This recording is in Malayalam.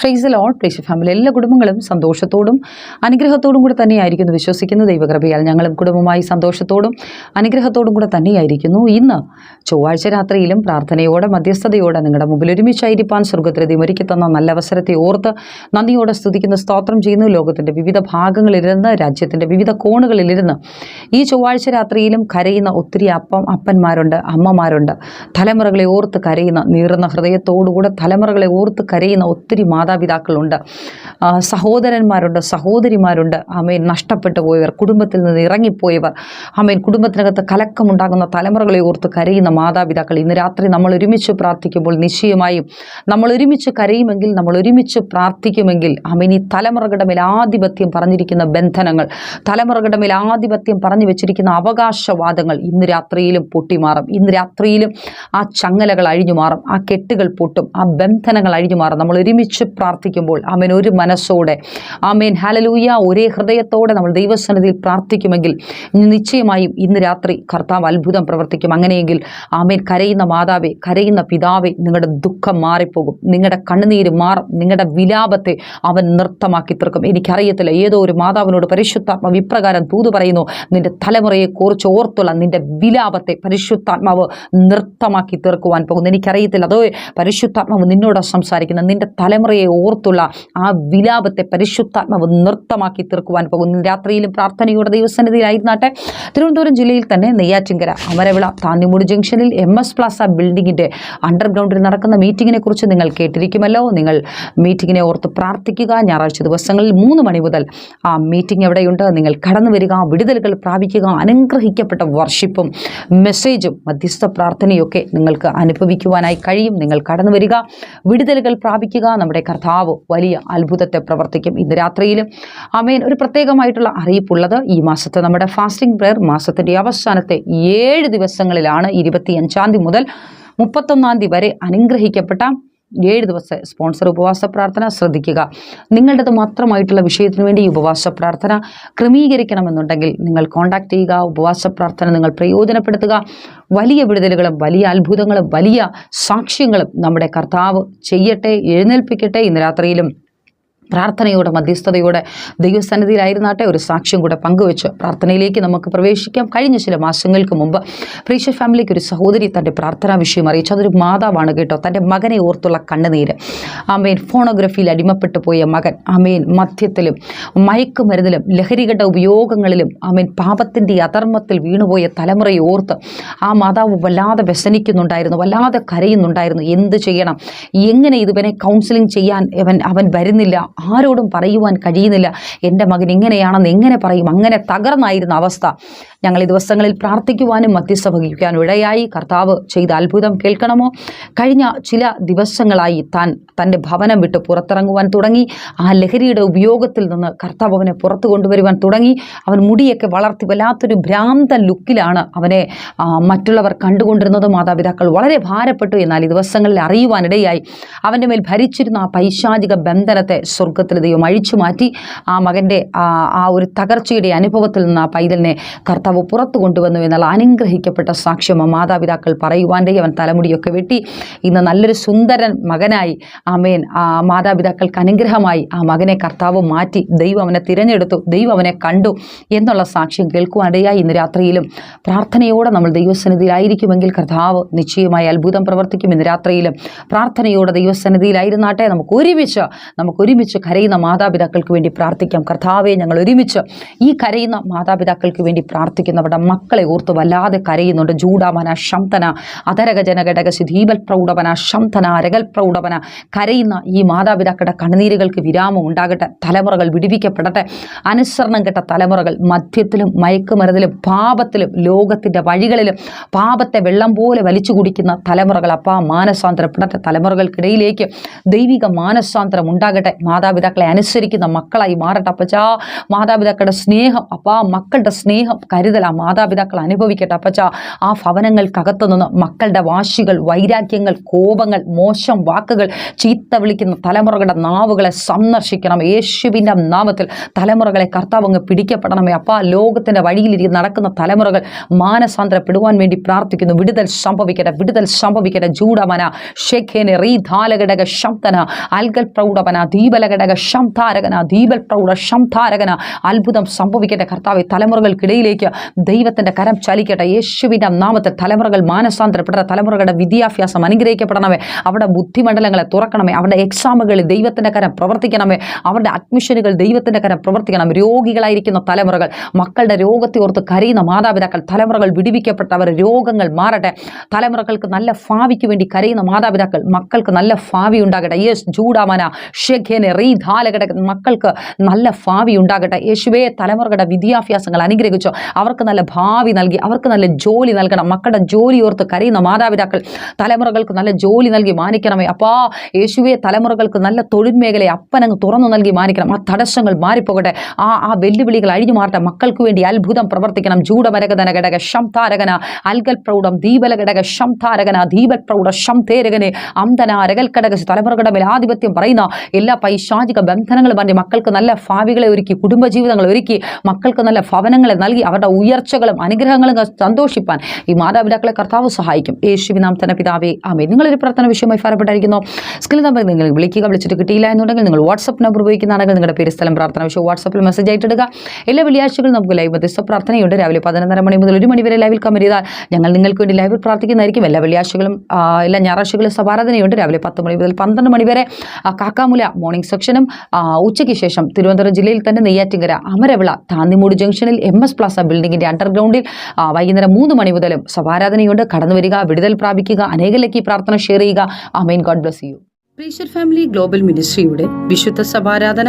ഫ്രൈസൽ ഓൾ പ്ലേസ് ഫാമിലി എല്ലാ കുടുംബങ്ങളും സന്തോഷത്തോടും അനുഗ്രഹത്തോടും കൂടെ തന്നെയായിരിക്കുന്നു വിശ്വസിക്കുന്നു. ദൈവകൃപയാൽ ഞങ്ങളും കുടുംബമായി സന്തോഷത്തോടും അനുഗ്രഹത്തോടും കൂടെ തന്നെയായിരിക്കുന്നു. ഇന്ന് ചൊവ്വാഴ്ച രാത്രിയിലും പ്രാർത്ഥനയോടെ മധ്യസ്ഥതയോടെ നിങ്ങളുടെ മുമ്പിൽ ഒരുമിച്ചായിരിക്കാൻ സ്വർഗത്തിൽ ഒരുക്കി തന്ന നല്ല അവസരത്തെ ഓർത്ത് നന്ദിയോടെ സ്തുതിക്കുന്ന സ്തോത്രം ചെയ്യുന്നു. ലോകത്തിന്റെ വിവിധ ഭാഗങ്ങളിലിരുന്ന് രാജ്യത്തിന്റെ വിവിധ കോണുകളിലിരുന്ന് ഈ ചൊവ്വാഴ്ച രാത്രിയിലും കരയുന്ന ഒത്തിരി അപ്പം അപ്പന്മാരുണ്ട് അമ്മമാരുണ്ട്. തലമുറകളെ ഓർത്ത് കരയുന്ന നീറുന്ന ഹൃദയത്തോടുകൂടെ തലമുറകളെ ഓർത്ത് കരയുന്ന ഒത്തിരി മാതാപിതാക്കളുണ്ട്. സഹോദരന്മാരുണ്ട് സഹോദരിമാരുണ്ട്. അമേൻ നഷ്ടപ്പെട്ടു പോയവർ കുടുംബത്തിൽ നിന്ന് ഇറങ്ങിപ്പോയവർ. അമേൻ കുടുംബത്തിനകത്ത് കലക്കമുണ്ടാകുന്ന തലമുറകളെ ഓർത്ത് കരയുന്ന മാതാപിതാക്കൾ ഇന്ന് രാത്രി നമ്മൾ ഒരുമിച്ച് പ്രാർത്ഥിക്കുമ്പോൾ നിശ്ചയമായും നമ്മൾ ഒരുമിച്ച് കരയുമെങ്കിൽ നമ്മൾ ഒരുമിച്ച് പ്രാർത്ഥിക്കുമെങ്കിൽ അമേൻ ഈ തലമുറകളുടെ മേൽ ആധിപത്യം പറഞ്ഞിരിക്കുന്ന ബന്ധനങ്ങൾ തലമുറകളുടെ മേൽ ആധിപത്യം പറഞ്ഞു വെച്ചിരിക്കുന്ന അവകാശവാദങ്ങൾ ഇന്ന് രാത്രിയിലും പൊട്ടിമാറും. ഇന്ന് രാത്രിയിലും ആ ചങ്ങലകൾ അഴിഞ്ഞു മാറും ആ കെട്ടുകൾ പൊട്ടും ആ ബന്ധനങ്ങൾ അഴിഞ്ഞു മാറും നമ്മൾ ഒരുമിച്ച് പ്രാർത്ഥിക്കുമ്പോൾ ആമേൻ. ഒരു മനസ്സോടെ ആമേൻ. ഹലലൂയ ഒരേ ഹൃദയത്തോടെ നമ്മൾ ദൈവസന്നിധിയിൽ പ്രാർത്ഥിക്കുമെങ്കിൽ നിശ്ചയമായും ഇന്ന് രാത്രി കർത്താവ് അത്ഭുതം പ്രവർത്തിക്കും. അങ്ങനെയെങ്കിൽ ആമേൻ കരയുന്ന മാതാവേ കരയുന്ന പിതാവേ നിങ്ങളുടെ ദുഃഖം മാറിപ്പോകും. നിങ്ങളുടെ കണ്ണുനീര് മാറും. നിങ്ങളുടെ വിലാപത്തെ അവൻ നൃത്തമാക്കി തീർക്കും. എനിക്കറിയത്തില്ല ഏതോ ഒരു മാതാവിനോട് പരിശുദ്ധാത്മാവ് ഇപ്രകാരം തൂതു പറയുന്നു നിന്റെ തലമുറയെ കുറിച്ച് ഓർത്തുള്ള നിന്റെ വിലാപത്തെ പരിശുദ്ധാത്മാവ് നൃത്തമാക്കി തീർക്കുവാൻ പോകുന്നു. എനിക്കറിയത്തില്ല അതോ പരിശുദ്ധാത്മാവ് നിന്നോട് സംസാരിക്കുന്ന നിന്റെ തലമുറയെ ഓർത്തുള്ള ആ വിലാപത്തെ പരിശുദ്ധാത്മാവ് നൃത്തമാക്കി തീർക്കുവാൻ പോകുന്നു. രാത്രിയിലും പ്രാർത്ഥനയുടെ ദൈവസന്നിധിയിലായിരുന്നാട്ടെ. തിരുവനന്തപുരം ജില്ലയിൽ തന്നെ നെയ്യാറ്റിങ്കര അമരവിള താന്നിമൂട് ജംഗ്ഷനിൽ എം എസ് പ്ലാസ ബിൽഡിങ്ങിന്റെ അണ്ടർഗ്രൗണ്ടിൽ നടക്കുന്ന മീറ്റിങ്ങിനെ കുറിച്ച് നിങ്ങൾ കേട്ടിരിക്കുമല്ലോ. നിങ്ങൾ മീറ്റിങ്ങിനെ ഓർത്ത് പ്രാർത്ഥിക്കുക. ഞായറാഴ്ച ദിവസങ്ങളിൽ മൂന്ന് മണി മുതൽ ആ മീറ്റിംഗ് എവിടെയുണ്ട്? നിങ്ങൾ കടന്നു വരിക വിടുതലുകൾ പ്രാപിക്കുക അനുഗ്രഹിക്കപ്പെട്ട വർഷിപ്പും മെസ്സേജും മധ്യസ്ഥ പ്രാർത്ഥനയൊക്കെ നിങ്ങൾക്ക് അനുഭവിക്കുവാനായി കഴിയും. നിങ്ങൾ കടന്നു വരിക വിടുതലുകൾ പ്രാപിക്കുക. നമ്മുടെ കർത്താവ് വലിയ അത്ഭുതത്തെ പ്രവർത്തിക്കും. ഇന്ന് രാത്രിയിലും അമേൻ ഒരു പ്രത്യേകമായിട്ടുള്ള അറിയിപ്പുള്ളത് ഈ മാസത്തെ നമ്മുടെ ഫാസ്റ്റിംഗ് പ്രയർ മാസത്തിന്റെ അവസാനത്തെ ഏഴ് ദിവസങ്ങളിലാണ് ഇരുപത്തിയഞ്ചാം തീയതി മുതൽ മുപ്പത്തൊന്നാം തീയതി വരെ അനുഗ്രഹിക്കപ്പെട്ട ഏഴ് ദിവസത്തെ സ്പോൺസർ ഉപവാസ പ്രാർത്ഥന ശ്രദ്ധിക്കുക. നിങ്ങളുടേത് മാത്രമായിട്ടുള്ള വിഷയത്തിന് വേണ്ടി ഈ ഉപവാസ പ്രാർത്ഥന ക്രമീകരിക്കണമെന്നുണ്ടെങ്കിൽ നിങ്ങൾ കോൺടാക്ട് ചെയ്യുക ഉപവാസ പ്രാർത്ഥന നിങ്ങൾ പ്രയോജനപ്പെടുത്തുക. വലിയ വിടുതലുകളും വലിയ അത്ഭുതങ്ങളും വലിയ സാക്ഷ്യങ്ങളും നമ്മുടെ കർത്താവ് ചെയ്യട്ടെ എഴുന്നേൽപ്പിക്കട്ടെ ഇന്ന് രാത്രിയിലും. പ്രാർത്ഥനയോടെ മധ്യസ്ഥതയോടെ ദൈവസന്നിധിയിലായിരുന്നാട്ടെ ഒരു സാക്ഷ്യം കൂടെ പങ്കുവെച്ച് പ്രാർത്ഥനയിലേക്ക് നമുക്ക് പ്രവേശിക്കാം. കഴിഞ്ഞ ചില മാസങ്ങൾക്ക് മുമ്പ് പ്രീഷ ഫാമിലിക്ക് ഒരു സഹോദരി തന്റെ പ്രാർത്ഥനാ വിഷയം അറിയിച്ചു. അതൊരു മാതാവാണ് കേട്ടോ. തന്റെ മകനെ ഓർത്തുള്ള കണ്ണുനീര്. ആമേൻ. ഫോണോഗ്രഫിയിൽ അടിമപ്പെട്ടു പോയ മകൻ ആമേൻ മദ്യത്തിലും മയക്കുമരുന്നിലും ലഹരികട ഉപയോഗങ്ങളിലും ആമേൻ പാപത്തിന്റെ അധർമ്മത്തിൽ വീണുപോയ തലമുറയെ ഓർത്ത് ആ മാതാവ് വല്ലാതെ വ്യസനിക്കുന്നുണ്ടായിരുന്നു വല്ലാതെ കരയുന്നുണ്ടായിരുന്നു. എന്ത് ചെയ്യണം? എങ്ങനെ ഇതുവനെ കൗൺസിലിംഗ് ചെയ്യാൻ അവൻ അവൻ വരുന്നില്ല? ആരോടും പറയുവാൻ കഴിയുന്നില്ല. എന്റെ മകൻ ഇങ്ങനെയാണെന്ന് എങ്ങനെ പറയും? അങ്ങനെ തകർന്നായിരുന്ന അവസ്ഥ. ഞങ്ങൾ ഈ ദിവസങ്ങളിൽ പ്രാർത്ഥിക്കുവാനും മധ്യസ്ഥ വഹിക്കാനും ഇടയായി. കർത്താവ് ചെയ്ത അത്ഭുതം കേൾക്കണമോ? കഴിഞ്ഞ ചില ദിവസങ്ങളായി താൻ തന്റെ ഭവനം വിട്ട് പുറത്തിറങ്ങുവാൻ തുടങ്ങി. ആ ലഹരിയുടെ ഉപയോഗത്തിൽ നിന്ന് കർത്താവ് അവനെ പുറത്തു കൊണ്ടുവരുവാൻ തുടങ്ങി. അവൻ മുടിയൊക്കെ വളർത്തി വല്ലാത്തൊരു ഭ്രാന്തൻ ലുക്കിലാണ് അവനെ മറ്റുള്ളവർ കണ്ടുകൊണ്ടിരുന്നത് മാതാപിതാക്കൾ വളരെ ഭാരപ്പെട്ടു. എന്നാൽ ഈ ദിവസങ്ങളിൽ അറിയുവാനിടയായി അവന്റെ മേൽ ഭരിച്ചിരുന്ന ആ പൈശാചിക ബന്ധനത്തെ സ്വർഗത്തിൽ ദൈവം അഴിച്ചു മാറ്റി ആ മകന്റെ ആ ഒരു തകർച്ചയുടെ അനുഭവത്തിൽ നിന്ന് ആ പൈതലിനെ കർത്താവ് പുറത്തു കൊണ്ടുവന്നു എന്നുള്ള അനുഗ്രഹിക്കപ്പെട്ട സാക്ഷ്യം മാതാപിതാക്കൾ പറയുവാന്റെ അവൻ തലമുടിയൊക്കെ വെട്ടി. ഇന്ന് നല്ലൊരു സുന്ദരൻ മകനായി. ആമേൻ. ആ മാതാപിതാക്കൾക്ക് അനുഗ്രഹമായി ആ മകനെ കർത്താവ് മാറ്റി. ദൈവം അവനെ തിരഞ്ഞെടുത്തു. ദൈവം അവനെ കണ്ടു എന്നുള്ള സാക്ഷ്യം കേൾക്കുവാനിടയായി ഇന്ന് രാത്രിയിലും പ്രാർത്ഥനയോടെ നമ്മൾ ദൈവസന്നിധിയിലായിരിക്കുമെങ്കിൽ കർത്താവ് നിശ്ചയമായി അത്ഭുതം പ്രവർത്തിക്കും ഇന്ന് രാത്രിയിലും. പ്രാർത്ഥനയോടെ ദൈവസന്നിധിയിലായിരുന്നാട്ടെ. നമുക്ക് ഒരുമിച്ച് നമുക്ക് ഒരുമിച്ച് കരയുന്ന മാതാപിതാക്കൾക്ക് വേണ്ടി പ്രാർത്ഥിക്കാം. കർത്താവെ ഞങ്ങൾ ഒരുമിച്ച് ഈ കരയുന്ന മാതാപിതാക്കൾക്ക് വേണ്ടി പ്രാർത്ഥിക്കുന്നവരുടെ മക്കളെ ഓർത്ത് വല്ലാതെ കരയുന്നുണ്ട്. ജൂഡാമന ശംതന അതരക ജനഘടക സിധീബൽ പ്രൗഢവന ശംതന അരകൽ പ്രൗഢവന കരയുന്ന ഈ മാതാപിതാക്കളുടെ കണ്ണുനീരുകൾക്ക് വിരാമം ഉണ്ടാകട്ടെ. തലമുറകൾ വിടിവിക്കപ്പെടട്ടെ. അനുസരണം കെട്ട തലമുറകൾ മദ്യത്തിലും മയക്കുമരുന്നിലും പാപത്തിലും ലോകത്തിന്റെ വഴികളിലും പാപത്തെ വെള്ളം പോലെ വലിച്ചു കുടിക്കുന്ന തലമുറകൾ അപ്പാ മാനസാന്തരപ്പെടട്ടെ. തലമുറകൾക്കിടയിലേക്ക് ദൈവിക മാനസാന്തരം ഉണ്ടാകട്ടെ. മാതാ മാതാപിതാക്കളെ അനുസരിക്കുന്ന മക്കളായി മാറട്ടെ അപ്പച്ചാ. മാതാപിതാക്കളുടെ സ്നേഹം അപ്പാ മക്കളുടെ സ്നേഹം കരുതൽ ആ മാതാപിതാക്കൾ അനുഭവിക്കട്ടെ അപ്പച്ചാ. ആ ഭവനങ്ങൾക്കകത്തു നിന്ന് മക്കളുടെ വാശികൾ വൈരാഗ്യങ്ങൾ കോപങ്ങൾ മോശം വാക്കുകൾ ചീത്ത വിളിക്കുന്ന തലമുറകളുടെ നാവുകളെ സന്ദർശിക്കണം. യേശുവിന്റെ നാമത്തിൽ തലമുറകളെ കർത്താവ് അങ്ങ് പിടിക്കപ്പെടണമേ അപ്പാ. ലോകത്തിന്റെ വഴിയിലിരിക്കുന്ന നടക്കുന്ന തലമുറകൾ മാനസാന്തരപ്പെടുവാൻ വേണ്ടി പ്രാർത്ഥിക്കുന്നു. വിടുതൽ സംഭവിക്കട്ടെ വിടുതൽ സംഭവിക്കട്ടെ. ജൂഡമന ഷെഖേനെ റീധാലഘടക ശബ്ദന അൽഗൽ പ്രൗഢവന ദീപലഘടക ശംധാരകന ദീപൽ പ്രൗഢ ശംധാരകന അത്ഭുതം സംഭവിക്കട്ടെ. കർത്താവ് തലമുറകൾക്കിടയിലേക്ക് ദൈവത്തിന്റെ കരം ചലിക്കട്ടെ. യേശുവിന്റെ നാമത്തെ തലമുറകൾ മാനസാന്തരപ്പെട്ട തലമുറകളുടെ വിദ്യാഭ്യാസം അനുഗ്രഹിക്കപ്പെടണമേ. അവരുടെ ബുദ്ധിമണ്ഡലങ്ങളെ തുറക്കണമേ. അവരുടെ എക്സാമുകളിൽ ദൈവത്തിന്റെ കരം പ്രവർത്തിക്കണമേ. അവരുടെ അഡ്മിഷനുകൾ ദൈവത്തിന്റെ കരം പ്രവർത്തിക്കണം രോഗികളായിരിക്കുന്ന തലമുറകൾ മക്കളുടെ രോഗത്തെ ഓർത്ത് കരയുന്ന മാതാപിതാക്കൾ തലമുറകൾ വിടിവിക്കപ്പെട്ടവർ രോഗങ്ങൾ മാറട്ടെ. തലമുറകൾക്ക് നല്ല ഭാവിക്ക് വേണ്ടി കരയുന്ന മാതാപിതാക്കൾ മക്കൾക്ക് നല്ല ഭാവി ഉണ്ടാകട്ടെ. യേസ് ജൂഡാമന ഷെഖേനെ റീധാലകട മക്കൾക്ക് നല്ല ഭാവി ഉണ്ടാകട്ടെ. യേശുവേ തലമുറകളുടെ വിദ്യാഭ്യാസങ്ങൾ അനുഗ്രഹിച്ചോ. അവർക്ക് നല്ല ഭാവി നൽകി അവർക്ക് നല്ല ജോലി നൽകണം. മക്കളുടെ ജോലി ഓർത്ത് കരയുന്ന മാതാപിതാക്കൾ തലമുറകൾക്ക് നല്ല ജോലി നൽകി മാനിക്കണമേ. അപ്പാ യേശുവേ തലമുറകൾക്ക് നല്ല തൊഴിൽ മേഖലയെ അപ്പനങ്ങ് തുറന്നു നൽകി മാനിക്കണം. ആ തടസ്സങ്ങൾ മാറിപ്പോകട്ടെ. ആ ആ വെല്ലുവിളികൾ അഴിഞ്ഞു മാറട്ടെ. മക്കൾക്ക് വേണ്ടി അത്ഭുതം പ്രവർത്തിക്കണം. ജൂഡമരകതന ഘടക ശംതാരകന അൽഗൽ പ്രൗഢം ദീപല ഘടക ശംതാരകന ദീപൽ പ്രൗഢ ശംതേരകനെ അന്തന അരകൽ ഘടക തലമുറകളുടെ മേൽ ആധിപത്യം പറയുന്ന എല്ലാ പൈശാചിക ബന്ധനങ്ങൾ മാറ്റി മക്കൾക്ക് നല്ല ഭാവികളെ ഒരുക്കി കുടുംബജീവിതങ്ങൾ ഒരുക്കി മക്കൾക്ക് നല്ല ഭവനങ്ങളെ നൽകി അവരുടെ ഉയർച്ചകളും അനുഗ്രഹങ്ങളും സന്തോഷിപ്പാൻ ഈ മാതാപിതാക്കളെ കർത്താവ് സഹായിക്കും. യേശുവി നാം തന്നെ പിതാവേ ആമേ നിങ്ങളൊരു പ്രാർത്ഥന വിഷയമായി ഫലപ്പെട്ടായിരിക്കുന്നു സ്കിൽ നമ്പർ നിങ്ങൾ വിളിക്കുക വിളിച്ചിട്ട് കിട്ടിയില്ല എന്നുണ്ടെങ്കിൽ നിങ്ങൾ വാട്സപ്പ് നമ്പർ ഉപയോഗിക്കുന്നതാണെങ്കിൽ നിങ്ങളുടെ പേര് സ്ഥലം പ്രാർത്ഥന വിഷയം വാട്സപ്പിൽ മെസ്സേജ് ആയിട്ടിടുക എല്ലാ വെള്ളിയാഴ്ചകളും നമുക്ക് ലൈവ് മധ്യസ്ഥ പ്രാർത്ഥനയുണ്ട്. രാവിലെ പതിനൊന്നര മണി മുതൽ ഒരു മണി വരെ ലൈവിൽ കമന്റ് ചെയ്താൽ ഞങ്ങൾ നിങ്ങൾക്ക് വേണ്ടി ലൈവിൽ പ്രാർത്ഥിക്കുന്നതായിരിക്കും. എല്ലാ വെള്ളിയാഴ്ചകളും എല്ലാ ഞായറാഴ്ചകളും സഭാരാധനയുണ്ട്. രാവിലെ പത്ത് മണി മുതൽ പന്ത്രണ്ട് മണി വരെ കാക്കാമുല മോർണിംഗ് സെക്ഷനും ഉച്ചയ്ക്ക് ശേഷം തിരുവനന്തപുരം ജില്ലയിൽ തന്നെ നെയ്യാറ്റിങ്കര അമരവിള താന്നിമൂട് ജംഗ്ഷനിൽ എം എസ് പ്ലാസ ബിൽഡിംഗിന്റെ അണ്ടർഗ്രൗണ്ടിൽ വൈകുന്നേരം മൂന്ന് മണി മുതലും സഭാരാധനയുണ്ട് കടന്നു വരിക വിടുതൽ പ്രാപിക്കുക അനേകലേക്ക് പ്രാർത്ഥന ഷെയർ ചെയ്യുക. അമേൻ. God bless you. Pressure family global മിനിസ്ട്രിയുടെ വിശുദ്ധ സഭാരാധന